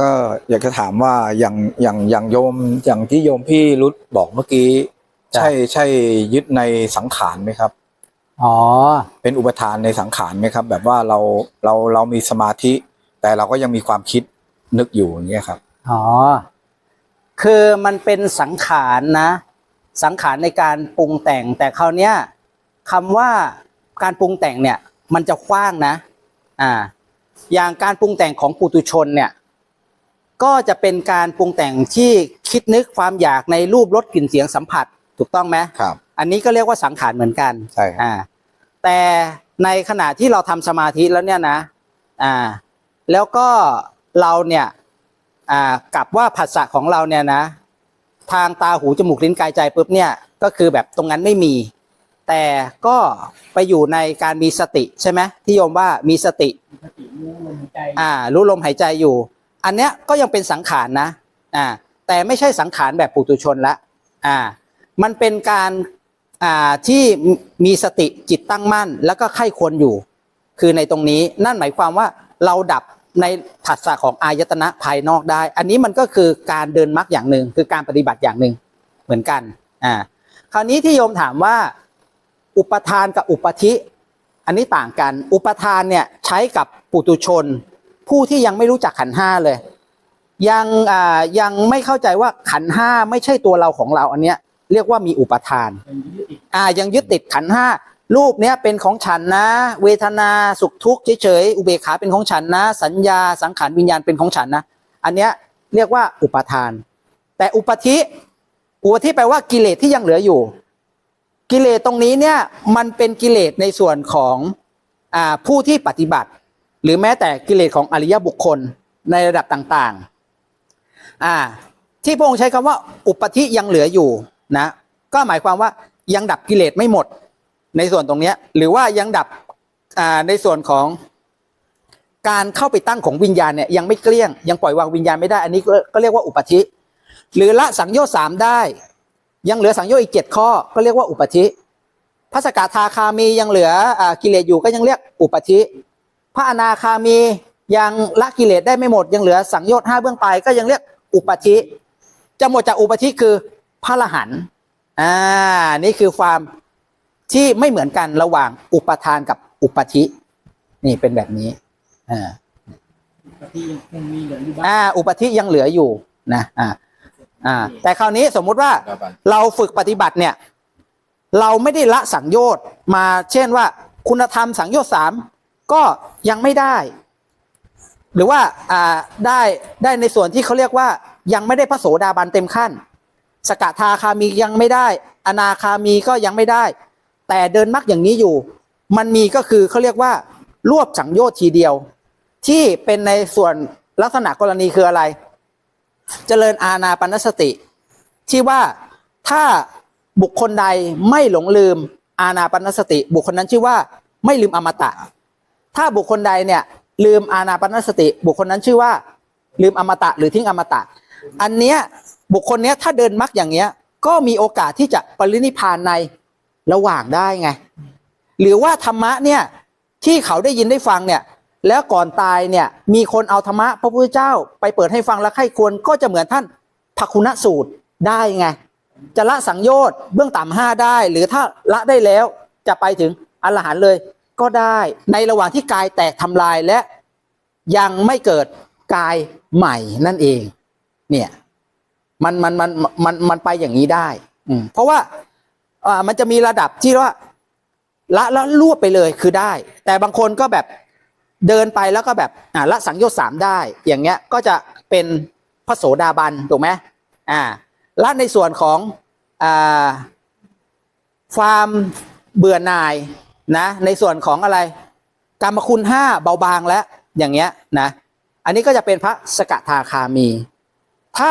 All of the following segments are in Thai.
ก็อยากจะถามว่าอย่างอย่างอย่างโยมอย่างที่โยมพี่รุตบอกเมื่อกี้จ้ะใช่ใช่ยึดในสังขารไหมครับอ๋อเป็นอุปทานในสังขารไหมครับ แบบว่าเราเราเรามีสมาธิ แต่เราก็ยังมีความคิดนึกอยู่อย่างเงี้ยครับอ๋อคือมันเป็นสังขารนะ สังขารในการปรุงแต่ง แต่คราวเนี้ยคำว่าการปรุงแต่งเนี่ย มันจะกว้างนะ อ่า อย่างการปรุงแต่งของปุตุชนเนี่ย ก็จะเป็นการปรุงแต่งที่คิดนึกความอยากในรูปรสกลิ่นเสียงสัมผัสถูกต้องไหมครับ อันนี้ก็เรียกว่าสังขารเหมือนกันใช่ครับอ่าแต่ในขณะที่เราทำสมาธิแล้วเนี่ยนะอ่าแล้วก็เราเนี่ยอ่ากับว่าผัสสะของเราเนี่ยนะ ทางตาหูจมูกลิ้นกายใจปุ๊บเนี่ยก็คือแบบตรงนั้นไม่มี แต่ก็ไปอยู่ในการมีสติใช่ไหมที่โยมว่ามีสติอ่ารู้ลมหายใจอยู่ อันเนี้ยก็ยังเป็นสังขารนะอ่าแต่ไม่ใช่สังขารแบบปุตุชนละอ่ามันเป็นการอ่าที่มีสติจิตตั้งมั่น แล้วก็ไข้ควรอยู่ คือในตรงนี้นั่นหมายความว่าเราดับในผัสสะของอายตนะภายนอกได้ อันนี้มันก็คือการเดินมรรคอย่างหนึ่งคือการปฏิบัติอย่างหนึ่งเหมือนกันอ่าคราวนี้ที่โยมถามว่า อุปทานกับอุปธิ อันนี้ต่างกัน อุปทานเนี่ยใช้กับปุตุชน ผู้ที่ยังไม่รู้จักขันห้าเลย ยังอ่ายังไม่เข้าใจว่าขันห้าไม่ใช่ตัวเราของเราอันเนี้ย เรียกว่ามีอุปทาน อ่ายังยึดติดขันห้ารูปเนี้ยเป็นของฉันนะ เวทนาสุขทุกข์เฉยๆอุเบกขาเป็นของฉันนะ สัญญาสังขารวิญญาณเป็นของฉันนะ อันเนี้ยเรียกว่าอุปทาน แต่อุปธิอุปธิแปลว่ากิเลสที่ยังเหลืออยู่ กิเลสตรงนี้เนี่ยมันเป็นกิเลสในส่วนของอ่าผู้ที่ปฏิบัติ หรือแม้แต่กิเลสของอริยบุคคลในระดับต่างๆอ่าที่พระองค์ใช้คำว่าอุปธิยังเหลืออยู่นะก็หมายความว่ายังดับกิเลสไม่หมดในส่วนตรงนี้หรือว่ายังดับในส่วนของการเข้าไปตั้งของวิญญาณเนี่ยยังไม่เกลี้ยง ยังปล่อยวางวิญญาณไม่ได้อันนี้ก็เรียกว่าอุปธิ หรือละสังโยชน์สามได้ ยังเหลือสังโยชน์อีกเจ็ดข้อก็เรียกว่าอุปธิพระสกทาคามียังเหลืออกิเลสอยู่ก็ยังเรียกอุปธิ พระอนาคามียังละกิเลสได้ไม่หมดยังเหลือสังโยชน์ห้าเบื้องปลายก็ยังเรียกอุปธิจะหมดจากอุปธิคือพระอรหันต์อ่านี่คือความที่ไม่เหมือนกันระหว่างอุปทานกับอุปธินี่เป็นแบบนี้อ่าอ่าอุปธิยังเหลืออยู่นะอ่าอ่าแต่คราวนี้สมมุติว่าเราฝึกปฏิบัติเนี่ย เราไม่ได้ละสังโยชน์มาเช่นว่า คุณธรรมสังโยชน์สาม ก็ยังไม่ได้ หรือว่าอ่าได้ได้ในส่วนที่เขาเรียกว่า ยังไม่ได้พระโสดาบันเต็มขั้น สกทาคามียังไม่ได้ อนาคามีก็ยังไม่ได้ แต่เดินมรรคอย่างนี้อยู่ มันมีก็คือเขาเรียกว่ารวบสังโยชน์ทีเดียว ที่เป็นในส่วนลักษณะกรณีคืออะไร เจริญอาณาปณสติ ที่ว่าถ้าบุคคลใดไม่หลงลืมอาณาปณสติ บุคคลนั้นชื่อว่าไม่ลืมอมตะ ถ้าบุคคลใดเนี่ยลืมอาณาปณสติ บุคคลนั้นชื่อว่า ลืมอมตะหรือทิ้งอมตะ อันเนี้ยบุคคลเนี้ยถ้าเดินมรรคอย่างเงี้ย ก็มีโอกาสที่จะปรินิพานในระหว่างได้ไง หรือว่าธรรมะเนี่ยที่เขาได้ยินได้ฟังเนี่ย แล้วก่อนตายเนี่ยมีคนเอาธรรมะพระพุทธเจ้า ไปเปิดให้ฟังแล้วใครควรก็จะเหมือนท่านภคุณสูตรได้ไง จะละสังโยชน์เบื้องต่ำห้าได้ หรือถ้าละได้แล้วจะไปถึงอรหันต์เลย ก็ได้ในระหว่างที่กายแตกทำลายและยังไม่เกิดกายใหม่นั่นเอง เนี่ยมันมันมันมันมันไปอย่างนี้ได้อืมเพราะว่าอ่ามันจะมีระดับที่ว่าละล้วรวบไปเลยคือได้ แต่บางคนก็แบบเดินไปแล้วก็แบบอ่าละสังโยชน์สามได้ อย่างเงี้ยก็จะเป็นพระโสดาบันถูกไหมอ่าละในส่วนของอ่าความเบื่อหน่าย นะในส่วนของอะไรกรรมคุณห้าเบาบางแล้วอย่างเงี้ยนะอันนี้ก็จะเป็นพระสกทาคามี ถ้า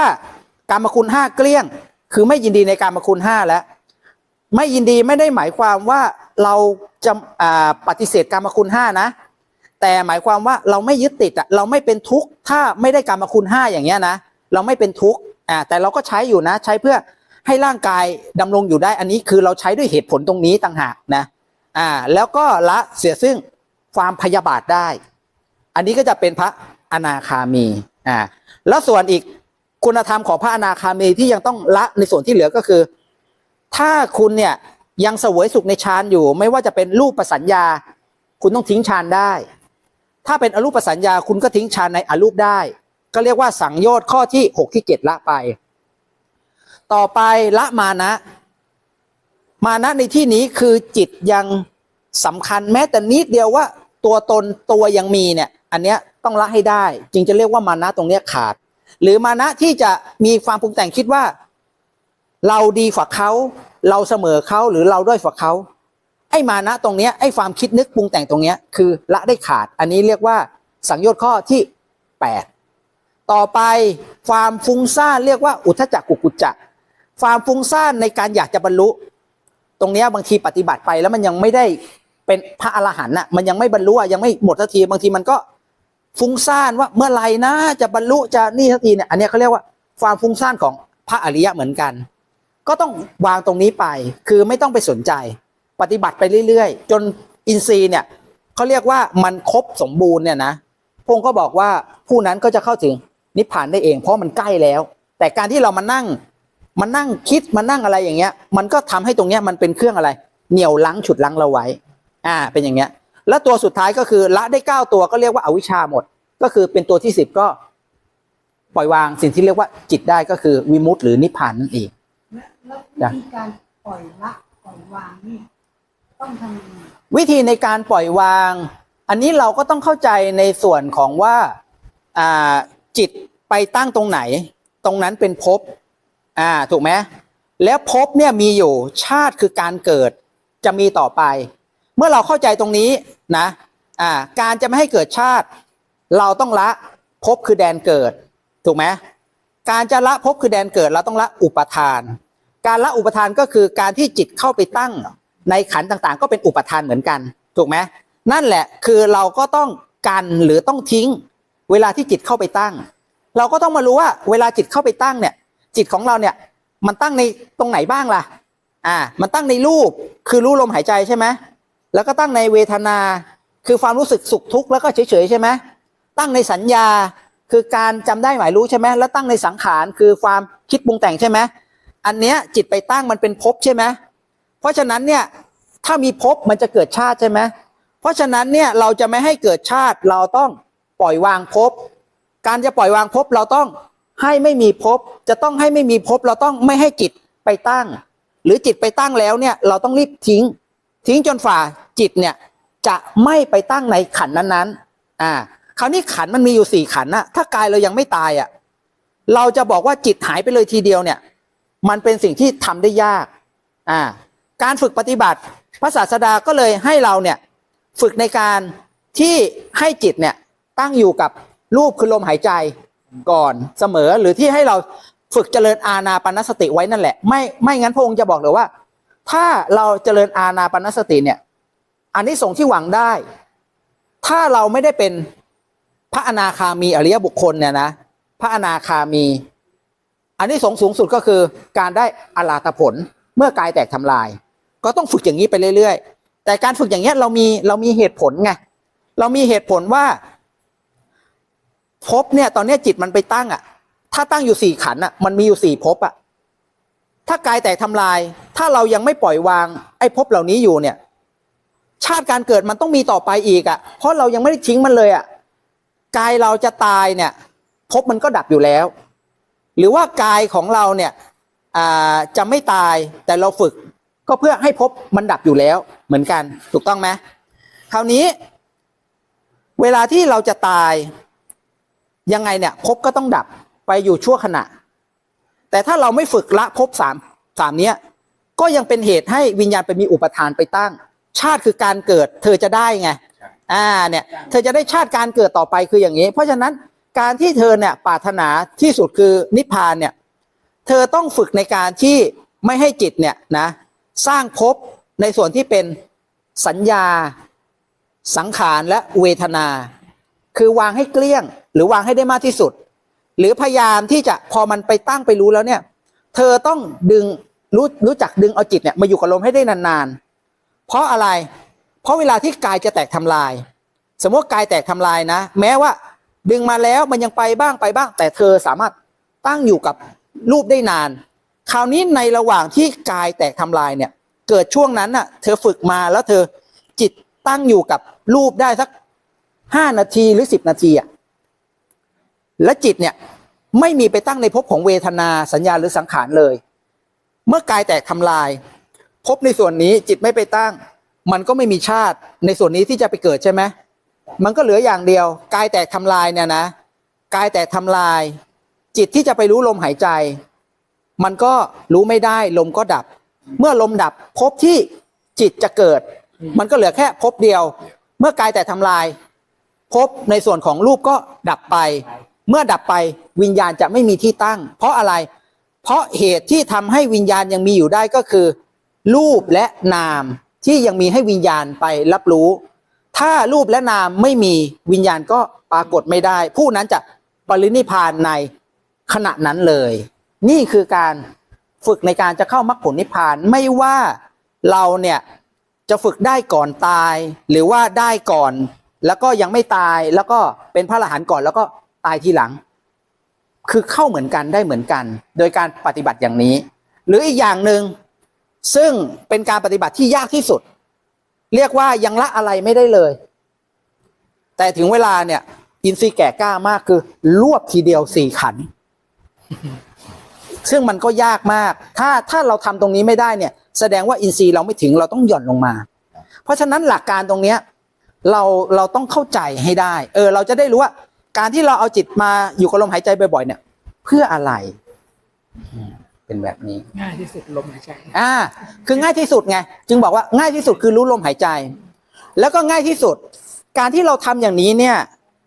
กรรมคุณห้าเกลี้ยง คือไม่ยินดีในกรรมคุณห้าแล้วไม่ยินดีไม่ได้หมายความว่าเราจะปฏิเสธกรรมคุณห้านะ แต่หมายความว่าเราไม่ยึดติดอะเราไม่เป็นทุกข์ถ้าไม่ได้กรรมคุณห้าอย่างเงี้ยนะเราไม่เป็นทุกข์อ่าแต่เราก็ใช้อยู่นะ ใช้เพื่อให้ร่างกายดำรงอยู่ได้อันนี้คือเราใช้ด้วยเหตุผลตรงนี้ต่างหากนะ อ่าแล้วก็ละเสียซึ่งความพยาบาทได้ อันนี้ก็จะเป็นพระอนาคามีอ่าแล้วส่วนอีกคุณธรรมของพระอนาคามีที่ยังต้องละในส่วนที่เหลือก็คือ ถ้าคุณเนี่ยยังเสวยสุขในฌานอยู่ ไม่ว่าจะเป็นรูปประสัญญา คุณต้องทิ้งฌานได้ ถ้าเป็นอรูปสัญญาคุณก็ทิ้งฌานในอรูปได้ ก็เรียกว่าสังโยชน์ข้อที่หกที่เจ็ดละไป ต่อไปละมานะ มานะในที่นี้คือจิตยังสำคัญแม้แต่นิดเดียวว่า ตัวตนตัวยังมีเนี่ย อันเนี้ยต้องละให้ได้ จึงจะเรียกว่ามานะตรงเนี้ยขาด หรือมานะที่จะมีความปรุงแต่งคิดว่า เราดีกว่าเขาเราเสมอเขาหรือเราด้อยกว่าเขาไอ้มานะตรงเนี้ยไอ้ความคิดนึกปรุงแต่งตรงเนี้ยคือละได้ขาด อันนี้เรียกว่าสังโยชน์ข้อที่แปดต่อไปความฟุ้งซ่านเรียกว่าอุทธจักกุกุจจะความฟุ้งซ่านในการอยากจะบรรลุ ตรงเนี้ยบางทีปฏิบัติไปแล้วมันยังไม่ได้เป็นพระอรหันต์น่ะมันยังไม่บรรลุอะยังไม่หมดสักทีบางทีมันก็ฟุ้งซ่านว่าเมื่อไหร่นะจะบรรลุจะนี่สักทีเนี่ยอันนี้เขาเรียกว่าความฟุ้งซ่านของพระอริยะเหมือนกัน ก็ต้องวางตรงนี้ไป คือไม่ต้องไปสนใจ ปฏิบัติไปเรื่อยๆ จนอินทรีย์เนี่ยเขาเรียกว่ามันครบสมบูรณ์เนี่ยนะพงค์ก็บอกว่าผู้นั้นก็จะเข้าถึงนิพพานได้เอง เพราะมันใกล้แล้ว แต่การที่เรามานั่ง มานั่งคิดมานั่งอะไรอย่างเงี้ย มันก็ทำให้ตรงเนี้ยมันเป็นเครื่องอะไร เหนี่ยวลังฉุดลังเราไว้ อ่า เป็นอย่างเงี้ย แล้วตัวสุดท้ายก็คือละได้เก้าตัวก็เรียกว่าอาวิชชาหมด ก็คือเป็นตัวที่สิบก็ปล่อยวางสิ่งที่เรียกว่าจิตได้ก็คือวิมุตติหรือนิพพานนั่นเองแล้ววิธีการปล่อยละปล่อยวางนี่ต้องทำยังไงวิธีในการปล่อยวาง อันนี้เราก็ต้องเข้าใจในส่วนของว่าอ่าจิตไปตั้งตรงไหน ตรงนั้นเป็นภพ อ่าถูกไหมแล้วภพเนี่ยมีอยู่ชาติคือการเกิดจะมีต่อไป เมื่อเราเข้าใจตรงนี้นะอ่าการจะไม่ให้เกิดชาติ เราต้องละภพคือแดนเกิด ถูกไหมการจะละภพคือแดนเกิด เราต้องละอุปทาน การละอุปทานก็คือการที่จิตเข้าไปตั้งในขันต่างๆ ก็เป็นอุปทานเหมือนกัน ถูกไหมนั่นแหละคือเราก็ต้องกันหรือต้องทิ้ง เวลาที่จิตเข้าไปตั้ง เราก็ต้องมารู้ว่าเวลาจิตเข้าไปตั้งเนี่ย จิตของเราเนี่ย มันตั้งในตรงไหนบ้างล่ะ อ่า มันตั้งในรูปคือรู้ลมหายใจใช่ไหมแล้วก็ตั้งในเวทนาคือความรู้สึกสุขทุกข์แล้วก็เฉยๆใช่ไหมตั้งในสัญญาคือการจำได้หมายรู้ใช่ไหมแล้วตั้งในสังขารคือความคิดปรุงแต่งใช่ไหมอันเนี้ยจิตไปตั้งมันเป็นภพใช่ไหมเพราะฉะนั้นเนี่ยถ้ามีภพมันจะเกิดชาติใช่ไหมเพราะฉะนั้นเนี่ยเราจะไม่ให้เกิดชาติเราต้องปล่อยวางภพการจะปล่อยวางภพเราต้อง ให้ไม่มีภพจะต้องให้ไม่มีภพเราต้องไม่ให้จิตไปตั้ง หรือจิตไปตั้งแล้วเนี่ยเราต้องรีบทิ้ง ทิ้งจนฝ่าจิตเนี่ยจะไม่ไปตั้งในขันนั้นๆอ่าคราวนี้ขันมันมีอยู่สี่ขันนะถ้ากายเรายังไม่ตายอะเราจะบอกว่าจิตหายไปเลยทีเดียวเนี่ย มันเป็นสิ่งที่ทำได้ยากอ่าการฝึกปฏิบัติพระศาสดาก็เลยให้เราเนี่ยฝึกในการที่ให้จิตเนี่ยตั้งอยู่กับรูปคือลมหายใจ ก่อนเสมอหรือที่ให้เราฝึกเจริญอาณาปณสติไว้นั่นแหละ ไม่ไม่งั้นพระองค์จะบอกเลยว่า ถ้าเราเจริญอาณาปณสติเนี่ยอันนี้ส่งที่หวังได้ ถ้าเราไม่ได้เป็นพระอนาคามีอริยบุคคลเนี่ยนะพระอนาคามี อันนี้สงสูงสุดก็คือการได้อลาตผลเมื่อกายแตกทำลาย ก็ต้องฝึกอย่างนี้ไปเรื่อยๆ แต่การฝึกอย่างเงี้เรามีเรามีเหตุผลไงเรามีเหตุผลว่า ภพเนี่ย ตอนนี้จิตมันไปตั้งอะ ถ้าตั้งอยู่สี่ขันธ์อะ มันมีอยู่สี่ภพอะ ถ้ากายแตกทำลาย ถ้าเรายังไม่ปล่อยวาง ไอ้ภพเหล่านี้อยู่เนี่ย ชาติการเกิดมันต้องมีต่อไปอีกอะ เพราะเรายังไม่ได้ทิ้งมันเลยอะ กายเราจะตายเนี่ยภพมันก็ดับอยู่แล้ว หรือว่ากายของเราเนี่ยอ่าจะไม่ตายแต่เราฝึกก็เพื่อให้ภพมันดับอยู่แล้วเหมือนกัน ถูกต้องไหมคราวนี้ เวลาที่เราจะตาย ยังไงเนี่ยภพก็ต้องดับไปอยู่ชั่วขณะ แต่ถ้าเราไม่ฝึกละภพสามสามเนี้ยก็ยังเป็นเหตุให้วิญญาณไปมีอุปทานไปตั้ง ชาติคือการเกิด เธอจะได้ไงอ่าเนี่ยเธอจะได้ชาติการเกิดต่อไปคืออย่างนี้ เพราะฉะนั้นการที่เธอเนี่ยปรารถนาที่สุดคือนิพพานเนี่ยเธอต้องฝึกในการที่ไม่ให้จิตเนี่ยนะสร้างภพในส่วนที่เป็นสัญญา สังขารและเวทนา คือวางให้เกลี้ยง หรือวางให้ได้มากที่สุด หรือพยายามที่จะพอมันไปตั้งไปรู้แล้วเนี่ย เธอต้องดึงรู้รู้จักดึงเอาจิตเนี่ยมาอยู่กับลมให้ได้นานๆ เพราะอะไร เพราะเวลาที่กายจะแตกทำลาย สมมติกายแตกทำลายนะ แม้ว่าดึงมาแล้วมันยังไปบ้างไปบ้าง แต่เธอสามารถตั้งอยู่กับรูปได้นาน คราวนี้ในระหว่างที่กายแตกทำลายเนี่ย เกิดช่วงนั้นน่ะ เธอฝึกมาแล้วเธอจิตตั้งอยู่กับรูปได้สักห้านาทีหรือสิบนาทีอะ และจิตเนี่ยไม่มีไปตั้งในภพของเวทนาสัญญาหรือสังขารเลย เมื่อกายแตกทำลายภพในส่วนนี้จิตไม่ไปตั้ง มันก็ไม่มีชาติในส่วนนี้ที่จะไปเกิดใช่ไหมมันก็เหลืออย่างเดียวกายแตกทำลายเนี่ยนะกายแตกทำลาย จิตที่จะไปรู้ลมหายใจ มันก็รู้ไม่ได้ลมก็ดับ เมื่อลมดับภพที่จิตจะเกิด มันก็เหลือแค่ภพเดียว เมื่อกายแตกทำลายภพในส่วนของรูปก็ดับไป เมื่อดับไปวิญญาณจะไม่มีที่ตั้ง เพราะอะไร เพราะเหตุที่ทำให้วิญญาณยังมีอยู่ได้ก็คือ รูปและนามที่ยังมีให้วิญญาณไปรับรู้ ถ้ารูปและนามไม่มีวิญญาณก็ปรากฏไม่ได้ ผู้นั้นจะปรินิพพานในขณะนั้นเลย นี่คือการฝึกในการจะเข้ามรรคผลนิพพานไม่ว่าเราเนี่ยจะฝึกได้ก่อนตาย หรือว่าได้ก่อน แล้วก็ยังไม่ตายแล้วก็เป็นพระอรหันต์ก่อนแล้วก็ ตายทีหลัง คือเข้าเหมือนกันได้เหมือนกัน โดยการปฏิบัติอย่างนี้ หรืออีกอย่างหนึ่งซึ่งเป็นการปฏิบัติที่ยากที่สุด เรียกว่ายังละอะไรไม่ได้เลย แต่ถึงเวลาเนี่ย อินทรีย์แก่กล้ามากคือ รวบทีเดียวสี่ขัน ซึ่งมันก็ยากมาก ถ้าถ้าเราทำตรงนี้ไม่ได้เนี่ย แสดงว่าอินทรีย์เราไม่ถึงเราต้องหย่อนลงมา เพราะฉะนั้นหลักการตรงเนี้ยเราเราต้องเข้าใจให้ได้ เออ เราจะได้รู้ว่า การที่เราเอาจิตมาอยู่กับลมหายใจบ่อยๆเนี่ย เพื่ออะไรอืมเป็นแบบนี้ ง่ายที่สุดลมหายใจ อ่า คือง่ายที่สุดไง จึงบอกว่าง่ายที่สุดคือรู้ลมหายใจ แล้วก็ง่ายที่สุด การที่เราทำอย่างนี้เนี่ย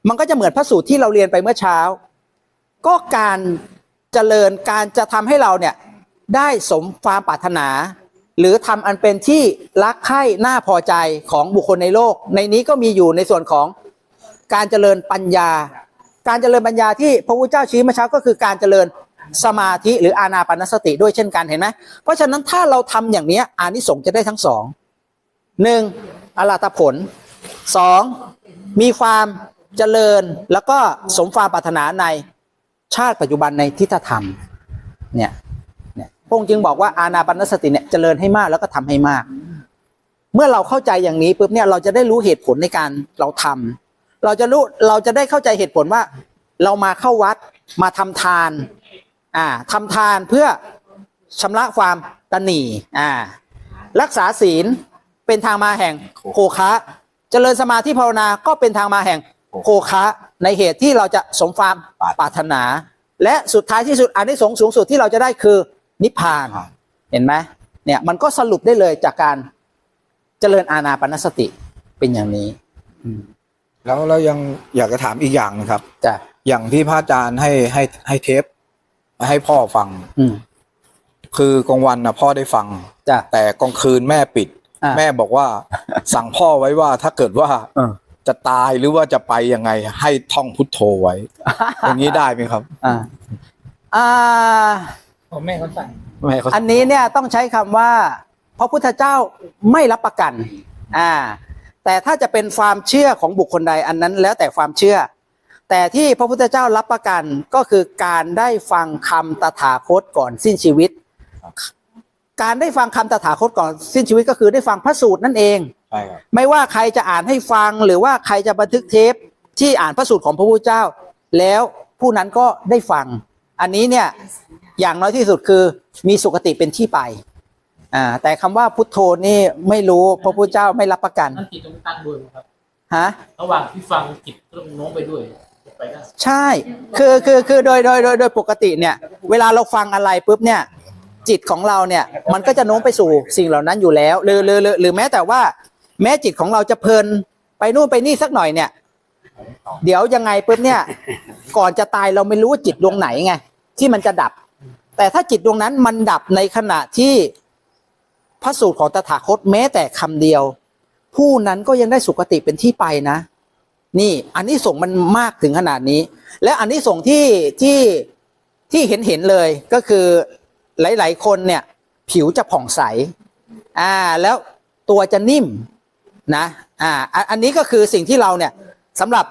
มันก็จะเหมือนพระสูตรที่เราเรียนไปเมื่อเช้า ก็การเจริญการจะทำให้เราเนี่ย ได้สมความปรารถนา หรือทำอันเป็นที่รักใคร่น่าพอใจของบุคคลในโลก ในนี้ก็มีอยู่ในส่วนของ การเจริญปัญญา การเจริญปัญญาที่พระพุทธเจ้าชี้เมื่อเช้าก็คือการเจริญสมาธิหรืออานาปนสติด้วยเช่นกันเห็นไหมเพราะฉะนั้นถ้าเราทำอย่างนี้อานิสงส์จะได้ทั้งสองหนึ่งอรหัตผลสองมีความเจริญแล้วก็สมความปรารถนาในชาติปัจจุบันในทิฏฐธรรมเนี่ยเนี่ยพระองค์จึงบอกว่าอานาปนสติเนี่ยเจริญให้มากแล้วก็ทำให้มาก เมื่อเราเข้าใจอย่างนี้ปุ๊บเนี่ยเราจะได้รู้เหตุผลในการเราทำ เราจะรู้เราจะได้เข้าใจเหตุผลว่า เรามาเข้าวัดมาทำทานอ่าทำทานเพื่อชำระความตนหนีอ่ารักษาศีลเป็นทางมาแห่งโภคะเจริญสมาธิภาวนาก็เป็นทางมาแห่งโภคะในเหตุที่เราจะสมความปรารถนา และสุดท้ายที่สุดอันที่สงส์สูงสุดที่เราจะได้คือนิพพานเห็นไหมเนี่ยมันก็สรุปได้เลยจากการเจริญอาณาปณสติเป็นอย่างนี้ แล้วเรายังอยากจะถามอีกอย่างนะครับ จ้ะ อย่างที่พระอาจารย์ให้ให้ให้เทปให้พ่อฟัง อืม คือกลางวันนะพ่อได้ฟัง จ้ะ แต่กลางคืนแม่ปิด อ่าแม่บอกว่า สั่งพ่อไว้ว่าถ้าเกิดว่าเออ จะตายหรือว่าจะไปยังไง ให้ท่องพุทโธไว้ อย่างนี้ได้ไหมครับอ่า อ่า ผมแม่เขาสั่ง แม่เขา อันนี้เนี่ยต้องใช้คำว่าพระพุทธเจ้าไม่รับประกัน อ่า แต่ถ้าจะเป็นความเชื่อของบุคคลใดอันนั้นแล้วแต่ความเชื่อ แต่ที่พระพุทธเจ้ารับประกันก็คือการได้ฟังคำตถาคตก่อนสิ้นชีวิต การได้ฟังคำตถาคตก่อนสิ้นชีวิตก็คือได้ฟังพระสูตรนั่นเองไม่ว่าใครจะอ่านให้ฟังหรือว่าใครจะบันทึกเทปที่อ่านพระสูตรของพระพุทธเจ้า แล้วผู้นั้นก็ได้ฟัง อันนี้เนี่ยอย่างน้อยที่สุดคือมีสุคติเป็นที่ไป อ่า แต่คำว่าพุทโธนี่ไม่รู้พระพุทธเจ้าไม่รับประกันนั่นจิตต้องตั้งด้วยนะครับฮะระหว่างที่ฟังจิตต้องโน้มไปด้วยไปได้ใช่ คือคือคือโดยโดยโดยโดยปกติเนี่ย เวลาเราฟังอะไรปุ๊บเนี่ย จิตของเราเนี่ย มันก็จะโน้มไปสู่สิ่งเหล่านั้นอยู่แล้วหรือหรือหรือหรือแม้แต่ว่า แม้จิตของเราจะเพลินไปนู่นไปนี่สักหน่อยเนี่ย เดี๋ยวยังไงปุ๊บเนี่ย ก่อนจะตายเราไม่รู้ว่าจิตดวงไหนไงที่มันจะดับ แต่ถ้าจิตดวงนั้นมันดับในขณะที่ พระสูตรของตถาคตแม้แต่คำเดียว ผู้นั้นก็ยังได้สุคติเป็นที่ไปนะ นี่อันนี้ส่งมันมากถึงขนาดนี้ และอันนี้ส่งที่ที่ที่เห็นเห็นเลยก็คือหลาย ๆ คนเนี่ยผิวจะผ่องใสอ่าแล้วตัวจะนิ่มนะอ่าอันนี้ก็คือสิ่งที่เราเนี่ยสำหรับ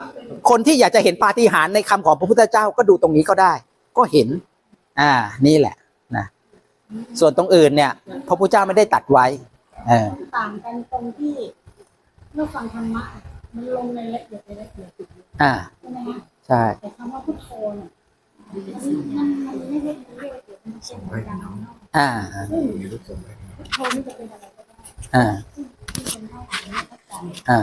คนที่อยากจะเห็นปาฏิหาริย์ในคำของพระพุทธเจ้าก็ดูตรงนี้ก็ได้ ก็เห็นอ่านี่แหละ ส่วนตรงอื่นเนี่ย พระพุทธเจ้าไม่ได้ตัดไว้เออต่างกันตรงที่เมื่อฟังธรรมะมันลงในละเอียดในละเอียดอ่าใช่ไหมฮะใช่แต่คำว่าพุทโธเนี่ยมันมันมันไม่ได้เรียกละเอียดมันเป็นการนอกอ่าซึ่งพุทโธนี่จะเป็นอะไรก็ได้อ่าที่เป็นเท่ากับไม่เข้าใจอ่า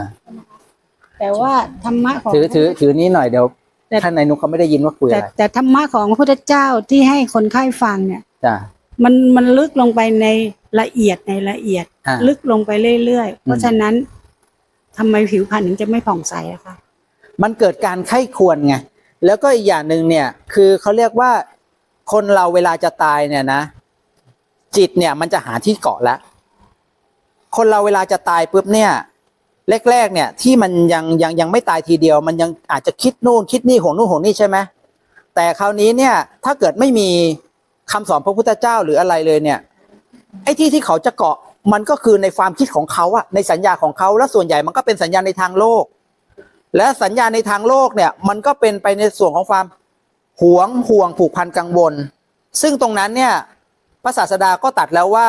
แต่ว่าธรรมะของถือถือถือนี้หน่อยเดี๋ยวแต่ท่านนายนุกเขาไม่ได้ยินว่าคุยแต่อะไรแต่ธรรมะของพระพุทธเจ้าที่ให้คนไข้ฟังเนี่ยจ้า มันมันลึกลงไปในละเอียดในละเอียด อ่าลึกลงไปเรื่อยๆ เพราะฉะนั้นทำไมผิวพรรณถึงจะไม่ผ่องใสอะคะ มันเกิดการไข้ควรไงแล้วก็อีกอย่างหนึ่งเนี่ยคือเขาเรียกว่าคนเราเวลาจะตายเนี่ยนะ จิตเนี่ยมันจะหาที่เกาะแล้วคนเราเวลาจะตายปุ๊บเนี่ยแรกๆเนี่ยที่มันยังยังยังไม่ตายทีเดียว มันยังอาจจะคิดนู่นคิดนี่ห่วงนู่นห่วงนี่ใช่ไหมแต่คราวนี้เนี่ยถ้าเกิดไม่มี คำสอนพระพุทธเจ้าหรืออะไรเลยเนี่ยไอ้ที่ที่เขาจะเกาะมันก็คือในความคิดของเขาอะในสัญญาของเขาและส่วนใหญ่มันก็เป็นสัญญาในทางโลก และสัญญาในทางโลกเนี่ยมันก็เป็นไปในส่วนของความหวงห่วงผูกพันกังวล ซึ่งตรงนั้นเนี่ยพระศาสดาก็ตัดแล้วว่า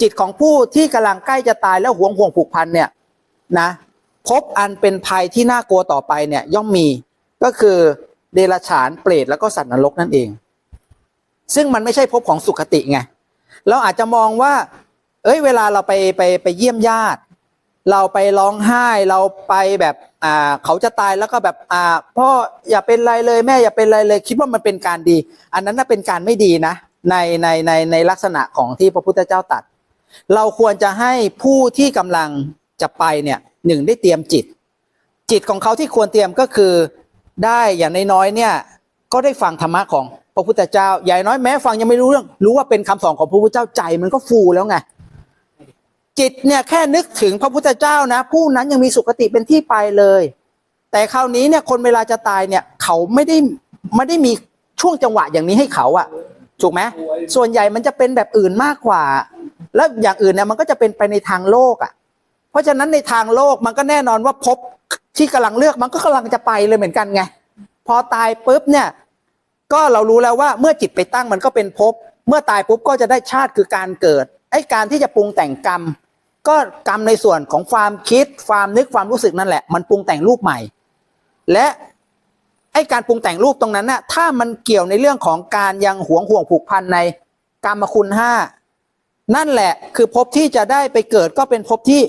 จิตของผู้ที่กำลังใกล้จะตายแล้วหวงห่วงผูกพันเนี่ยนะพบอันเป็นภัยที่น่ากลัวต่อไปเนี่ยย่อมมีก็คือเดรัจฉานเปรตแล้วก็สัตว์นรกนั่นเอง ซึ่งมันไม่ใช่ภพของสุคติไงเราอาจจะมองว่า เอ้ยเวลาเราไปไปไปเยี่ยมญาติ เราไปร้องไห้เราไปแบบอ่าเขาจะตายแล้วก็แบบอ่าพ่ออย่าเป็นไรเลยแม่อย่าเป็นไรเลย คิดว่ามันเป็นการดี อันนั้นน่ะเป็นการไม่ดีนะ ในในในในลักษณะของที่พระพุทธเจ้าตัด เราควรจะให้ผู้ที่กำลังจะไปเนี่ยหนึ่งได้เตรียมจิต จิตของเขาที่ควรเตรียมก็คือได้อย่างน้อยๆเนี่ยก็ได้ฟังธรรมะของ ระพุทธเจ้าอย่น้อยแม้ฟังยังไม่รู้เรื่อง รู้ว่าเป็นคำสอนของพระพุทธเจ้าใจมันก็ฟูแล้วไงจิตเนี่ยแค่นึกถึงพระพุทธเจ้านะ ผู้นั้นยังมีสุคติเป็นที่ไปเลย แต่คราวนี้เนี่ยคนเวลาจะตายเนี่ยเขาไม่ได้ไม่ได้มีช่วงจังหวะอย่างนี้ให้เขาอะถูกไหมส่วนใหญ่มันจะเป็นแบบอื่นมากกว่า แล้วอย่างอื่นเนี่ยมันก็จะเป็นไปในทางโลกอะเพราะฉะนั้นในทางโลกมันก็แน่นอนว่าพบที่กำลังเลือกมันก็กำลังจะไปเลยเหมือนกันไง พอตายปุ๊บเนี่ย ก็เรารู้แล้วว่าเมื่อจิตไปตั้งมันก็เป็นภพเมื่อตายปุ๊บก็จะได้ชาติคือการเกิดไอ้การที่จะปรุงแต่งกรรม ก็กรรมในส่วนของความคิด ความนึกความรู้สึกนั่นแหละ มันปรุงแต่งรูปใหม่ และไอ้การปรุงแต่งรูปตรงนั้นน่ะถ้ามันเกี่ยวในเรื่องของการยังหวงห่วงผูกพันในกรรมคุณห้านั่นแหละคือภพที่จะได้ไปเกิดก็เป็นภพที่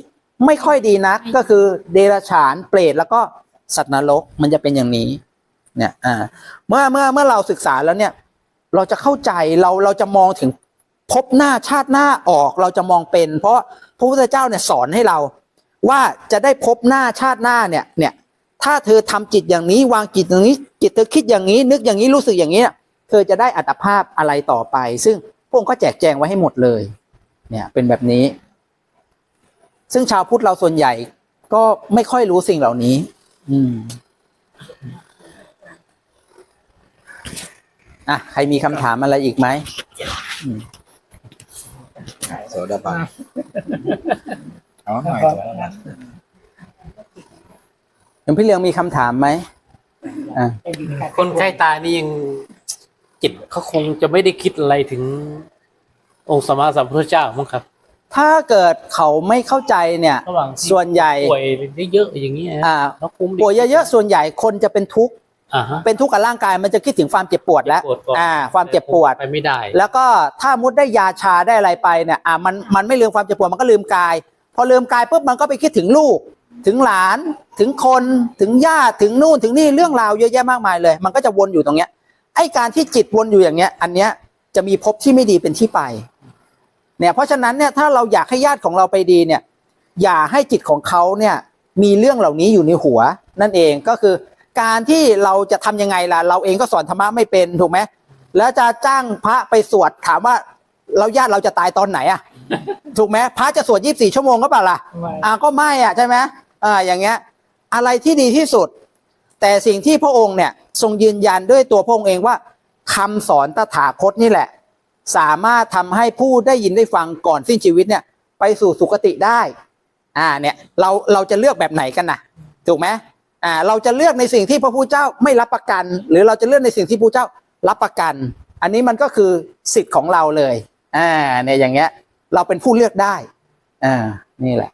ไม่ค่อยดีนักก็คือเดรัจฉานเปรตแล้วก็สัตว์นรกมันจะเป็นอย่างนี้ เนี่ยอ่าเมื่อเมื่อเมื่อเราศึกษาแล้วเนี่ย เราจะเข้าใจเราเราจะมองถึงพบหน้าชาติหน้าออกเราจะมองเป็น เพราะพระพุทธเจ้าเนี่ยสอนให้เรา ว่าจะได้พบหน้าชาติหน้าเนี่ยเนี่ยถ้าเธอทำจิตอย่างนี้วางจิตอย่างนี้ จิตเธอคิดอย่างนี้ นึกอย่างนี้รู้สึกอย่างนี้เนี่ยเธอจะได้อัตภาพอะไรต่อไป ซึ่งพระองค์ก็แจกแจงไว้ให้หมดเลย เนี่ยเป็นแบบนี้ ซึ่งชาวพุทธเราส่วนใหญ่ก็ไม่ค่อยรู้สิ่งเหล่านี้ อืม อะใครมีคำถามอะไรอีกไหมโสดาบันเอาหน่อยโสดาบันหลวงพี่เรืองมีคำถามไหมอะคนใกล้ตายนี่ยังจิตเขาคงจะไม่ได้คิดอะไรถึง องค์สมมาสัมพุทธเจ้ามั้งครับ ถ้าเกิดเขาไม่เข้าใจเนี่ยระหว่างที่ส่วนใหญ่ป่วยเยอะๆอย่างนี้ยอ่าแล้วคุ้มป่วยเยอะๆส่วนใหญ่คนจะเป็นทุกข์อ่าฮะ เป็นทุกข์กับร่างกายมันจะคิดถึงความเจ็บปวดแล้วปวดก่อนอ่า ความเจ็บปวดไปไม่ได้ แล้วก็ถ้ามุดได้ยาชาได้อะไรไปเนี่ยอ่ามันมันไม่ลืมความเจ็บปวดมันก็ลืมกาย พอลืมกายปุ๊บมันก็ไปคิดถึงลูก ถึงหลานถึงคนถึงญาติถึงนู่นถึงนี่เรื่องราวเยอะแยะมากมายเลย มันก็จะวนอยู่ตรงเนี้ยไอ้การที่จิตวนอยู่อย่างเนี้ย อันเนี้ยจะมีภพที่ไม่ดีเป็นที่ไปเนี่ยเพราะฉะนั้นเนี่ยถ้าเราอยากให้ญาติของเราไปดีเนี่ย อย่าให้จิตของเขาเนี่ยมีเรื่องเหล่านี้อยู่ในหัว นั่นเองก็คือ การที่เราจะทำยังไงล่ะ เราเองก็สอนธรรมะไม่เป็นถูกไหมแล้วจะจ้างพระไปสวดถามว่าเราญาติเราจะตายตอนไหนอะ ถูกไหมพระจะสวดยี่บสี่ชั่วโมงก็เปล่าล่ะอ่าก็ไม่อะใช่ไหมอ่าอย่างเงี้ย อะไรที่ดีที่สุด แต่สิ่งที่พระองค์เนี่ยทรงยืนยันด้วยตัวพระองค์เองว่าคำสอนตถาคตนี่แหละ สามารถทำให้ผู้ได้ยินได้ฟังก่อนสิ้นชีวิตเนี่ย ไปสู่สุคติได้ อ่าเนี่ยเราเราจะเลือกแบบไหนกันนะถูกไหม อ่าเราจะเลือกในสิ่งที่พระพุทธเจ้าไม่รับประกัน หรือเราจะเลือกในสิ่งที่พระเจ้ารับประกัน อันนี้มันก็คือสิทธิ์ของเราเลยอ่าเนี่ยอย่างเงี้ย เราเป็นผู้เลือกได้อ่านี่แหละ